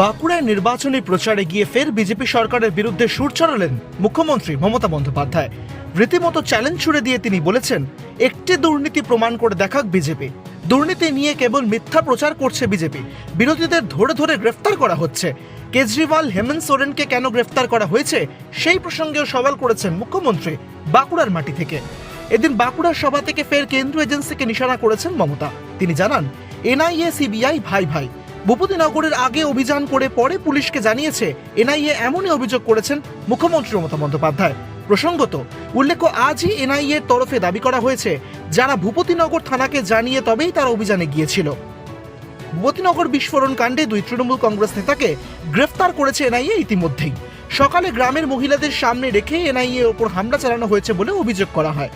বাঁকুড়ায় নির্বাচনী প্রচারে গিয়ে ফের বিজেপি সরকারের বিরুদ্ধে সুর চড়ালেন মুখ্যমন্ত্রী মমতা বন্দ্যোপাধ্যায়। রীতিমতো চ্যালেঞ্জ ছুড়ে দিয়ে তিনি বলেছেন, একটি দুর্নীতি প্রমাণ করে দেখাক বিজেপি। দুর্নীতি নিয়ে কেবল মিথ্যা প্রচার করছে বিজেপি। বিরোধীদের ধরে ধরে গ্রেফতার করা হচ্ছে। কেজরিওয়াল, হেমন্ত সোরেনকে কেন গ্রেফতার করা হয়েছে, সেই প্রসঙ্গেও সওয়াল করেছেন মুখ্যমন্ত্রী বাঁকুড়ার মাটি থেকে। এদিন বাঁকুড়ার সভা থেকে ফের কেন্দ্রীয় এজেন্সিকে নিশানা করেছেন মমতা। তিনি জানান, এনআইএ, সিবিআই, ভাই ভাই। ভূপতিনগরের আগে অভিযান করে পরে পুলিশকে জানিয়েছে, এনআইএ এমনই অভিযোগ করেছেন মুখ্যমন্ত্রী মমতা বন্দ্যোপাধ্যায়। প্রসঙ্গত, উল্লেখ্য আজই এনআইএর তরফে দাবি করা হয়েছে, যারা ভূপতিনগর থানাকে জানিয়ে তবেই তারা অভিযানে গিয়েছিল। ভূপতিনগর বিস্ফোরণ কাণ্ডে দুই তৃণমূল কংগ্রেস নেতাকে গ্রেফতার করেছে এনআইএ ইতিমধ্যেই। সকালে গ্রামের মহিলাদের সামনে রেখে এনআইএ ওপর হামলা চালানো হয়েছে বলে অভিযোগ করা হয়।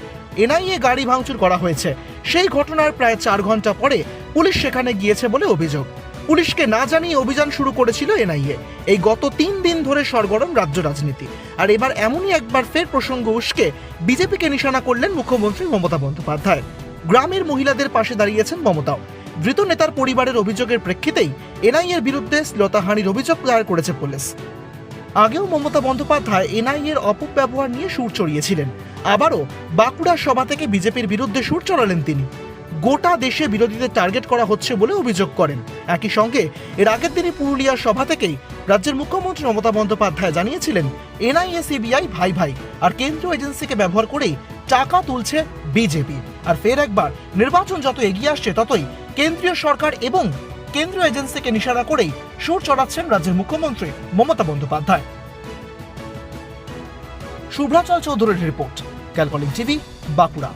এনআইএ গাড়ি ভাঙচুর করা হয়েছে। সেই ঘটনার প্রায় চার ঘণ্টা পরে পুলিশ সেখানে গিয়েছে বলে অভিযোগ। পুলিশকে না জানিয়ে অভিযান শুরু করেছিল এনআইএ। এই গত তিন দিন ধরে সরগরম রাজ্য রাজনীতি। আর এবার এমনই একবার ফের প্রসঙ্গ উস্কে বিজেপিকে নিশানা করলেন মুখ্যমন্ত্রী মমতা বন্দ্যোপাধ্যায়। গ্রামের মহিলাদের পাশে দাঁড়িয়েছেন মমতাও। ধৃত নেতার পরিবারের অভিযোগের প্রেক্ষিতেই এনআইএর বিরুদ্ধে শ্লীলতাহানির অভিযোগ দায়ের করেছে পুলিশ। আগেও মমতা বন্দ্যোপাধ্যায় এনআইএর অপব্যবহার নিয়ে সুর চড়িয়েছিলেন। আবারও বাঁকুড়ার সভা থেকে বিজেপির বিরুদ্ধে সুর চড়ালেন তিনি। গোটা দেশে বিরোধীদের টার্গেট করা হচ্ছে বলে অভিযোগ করেন। একই সঙ্গে, এর আগের দিনই পুরুলিয়ার সভা থেকেই রাজ্যের মুখ্যমন্ত্রী মমতা বন্দ্যোপাধ্যায় জানিয়েছিলেন এনআইএ সিবিআই ভাই ভাই আর কেন্দ্রীয় এজেন্সিকে ব্যবহার করেই টাকা তুলছে বিজেপি। আর ফের একবার, নির্বাচন যত এগিয়ে আসছে ততই কেন্দ্রীয় সরকার এবং কেন্দ্রীয় এজেন্সিকে নিশানা করেই সুর চড়াচ্ছেন রাজ্যের মুখ্যমন্ত্রী মমতা বন্দ্যোপাধ্যায়। শুভ্রাচল চৌধুরীর রিপোর্ট, ক্যালকলিং টিভি, বাঁকুড়া।